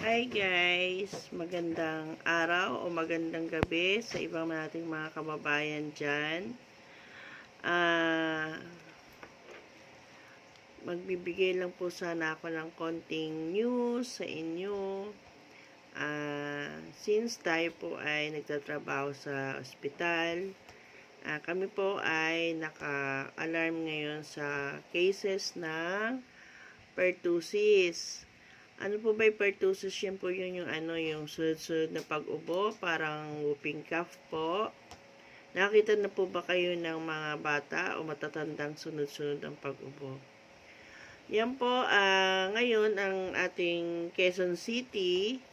Hi guys! Magandang araw o magandang gabi sa ibang nating mga kababayan dyan. Ah, magbibigay lang po sana ako ng konting news sa inyo. Ah, since tayo po ay nagtatrabaho sa ospital, ah, kami po ay naka-alarm ngayon sa cases ng pertussis. Ano po ba pertussis? Yan po yun yung ano, yung sunod-sunod na pag-ubo, parang whooping cough po. Nakita na po ba kayo ng mga bata o matatandang sunod-sunod ang pag-ubo? Yan po, ah, ngayon ang ating Quezon City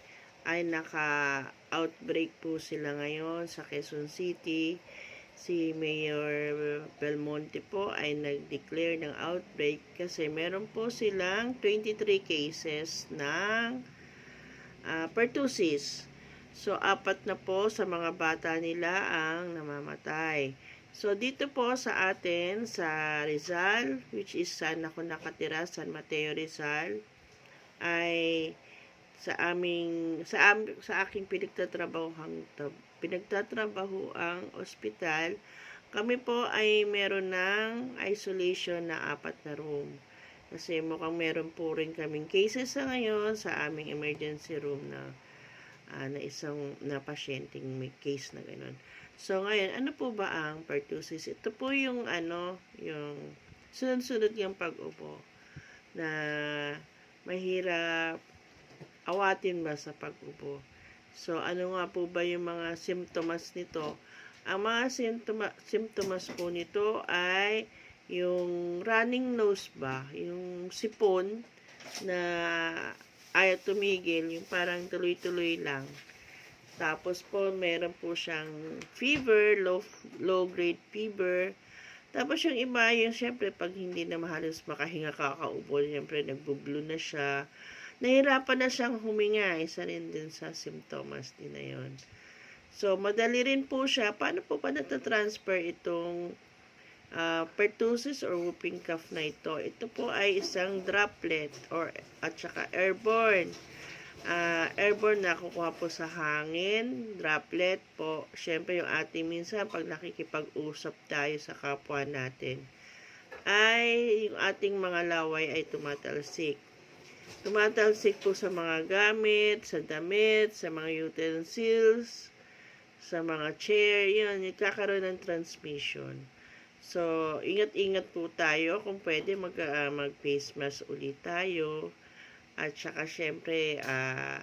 ay naka-outbreak po sila ngayon sa Quezon City. Si Mayor Belmonte po ay nag-declare ng outbreak kasi meron po silang 23 cases ng ah, pertussis. So, apat na po sa mga bata nila ang namamatay. So, dito po sa atin, sa Rizal, which is saan ako nakatira, San Mateo Rizal, ay sa aming sa am, sa aking pinagtatrabahuhang pinagtatrabaho ang ospital kami po ay meron ng isolation na apat na room kasi mukhang meron po rin kaming cases sa ngayon sa aming emergency room na ah, na isang na pasyenteng may case na ganun. So ngayon, ano po ba ang pertussis? Ito po yung ano, yung sunod-sunod yung pag-upo na mahirap awatin ba sa pag-ubo. So, ano nga po ba yung mga symptoms nito? Ang mga symptoma, symptoms po nito ay yung running nose ba, yung sipon na ayaw tumigil, yung parang tuloy-tuloy lang. Tapos po, meron po siyang fever, low, low grade fever. Tapos yung iba, yung syempre, pag hindi na mahalos makahinga kakaubo, syempre nagbublo na siya nahirapan na siyang huminga. Isa rin din sa symptoms din na yun. So, madali rin po siya. Paano po pa natatransfer itong uh, pertussis or whooping cough na ito? Ito po ay isang droplet or at saka airborne. Uh, airborne na kukuha po sa hangin, droplet po. Siyempre, yung ating minsan pag nakikipag-usap tayo sa kapwa natin, ay yung ating mga laway ay tumatalsik. Tumatalsik po sa mga gamit, sa damit, sa mga utensils, sa mga chair, yun, nagkakaroon ng transmission. So, ingat-ingat po tayo kung pwede mag, uh, mag-face mask ulit tayo. At saka, syempre, uh,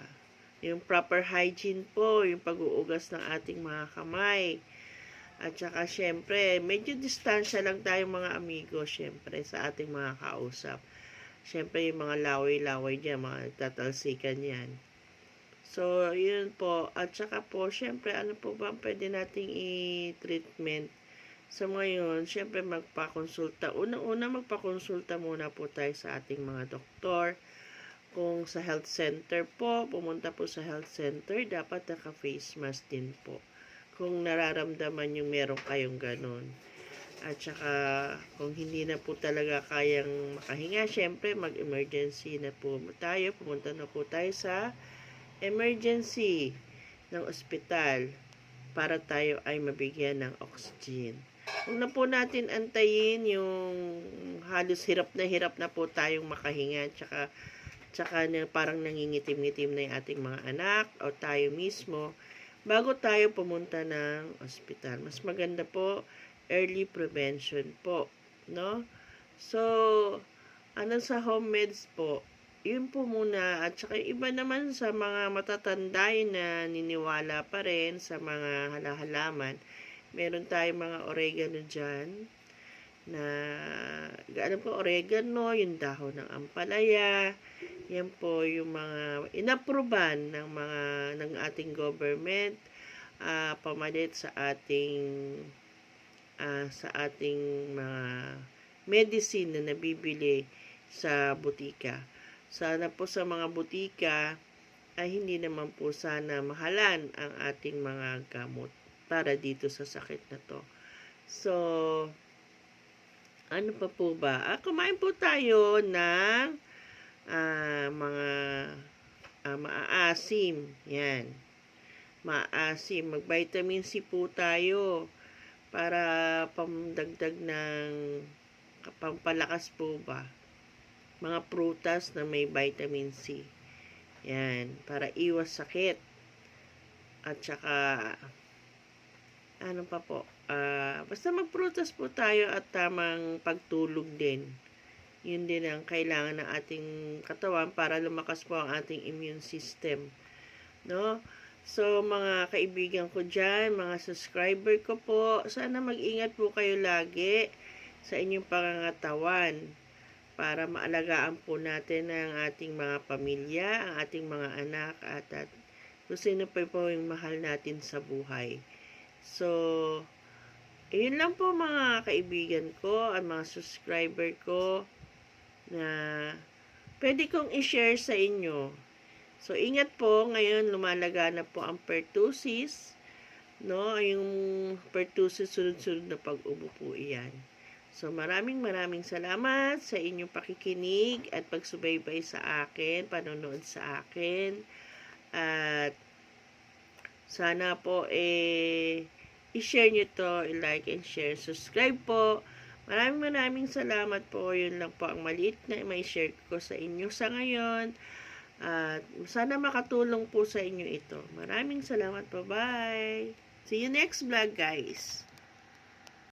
yung proper hygiene po, yung pag-uugas ng ating mga kamay. At saka, syempre, medyo distansya lang tayo mga amigo, syempre, sa ating mga kausap. Siyempre, yung mga laway-laway dyan, mga tatalsikan yan. So, yun po. At saka po, siyempre, ano po ba pwede nating i-treatment? So, ngayon, siyempre, magpakonsulta. Unang-una, magpakonsulta muna po tayo sa ating mga doktor. Kung sa health center po, pumunta po sa health center, dapat naka-face mask din po. Kung nararamdaman yung meron kayong ganun. At saka, kung hindi na po talaga kayang makahinga, syempre, mag-emergency na po tayo. Pumunta na po tayo sa emergency ng ospital para tayo ay mabigyan ng oxygen. Huwag na po natin antayin yung halos hirap na hirap na po tayong makahinga. Tsaka, tsaka na parang nangingitim-ngitim na yung ating mga anak o tayo mismo bago tayo pumunta ng ospital. Mas maganda po early prevention po, no? So, ano sa home meds po, yun po muna. At saka iba naman sa mga matatanday na niniwala pa rin sa mga halahalaman. Meron tayong mga oregano dyan na gaano po oregano, yung dahon ng ampalaya, yan po yung mga inaproban ng mga ng ating government uh, pamalit sa ating uh, sa ating mga medicine na nabibili sa butika. Sana po sa mga butika ay hindi naman po sana mahalan ang ating mga gamot para dito sa sakit na to. So, ano pa po ba? Ah, kumain po tayo ng uh, mga uh, maasim. Yan. Maasim. Mag-vitamin C po tayo para pamdagdag ng pampalakas po ba. Mga prutas na may vitamin C. Yan. Para iwas sakit. At saka, ano pa po, ah, basta magprutas po tayo at tamang pagtulog din. Yun din ang kailangan ng ating katawan para lumakas po ang ating immune system. No? So, mga kaibigan ko dyan, mga subscriber ko po, sana mag-ingat po kayo lagi sa inyong pangangatawan para maalagaan po natin ang ating mga pamilya, ang ating mga anak, at, at kung sino pa po yung mahal natin sa buhay. So, yun lang po mga kaibigan ko, ang mga subscriber ko na pwede kong i-share sa inyo. So, ingat po, ngayon lumalaga na po ang pertussis, no? Yung pertussis sunod-sunod na pag-ubo po iyan. So, maraming maraming salamat sa inyong pakikinig at pagsubaybay sa akin, panonood sa akin. At sana po eh i-share nyo to, i-like and share, subscribe po. Maraming maraming salamat po. Yun lang po ang maliit na may share ko sa inyo sa ngayon. At sana makatulong po sa inyo ito. Maraming salamat po. Bye! See you next vlog guys.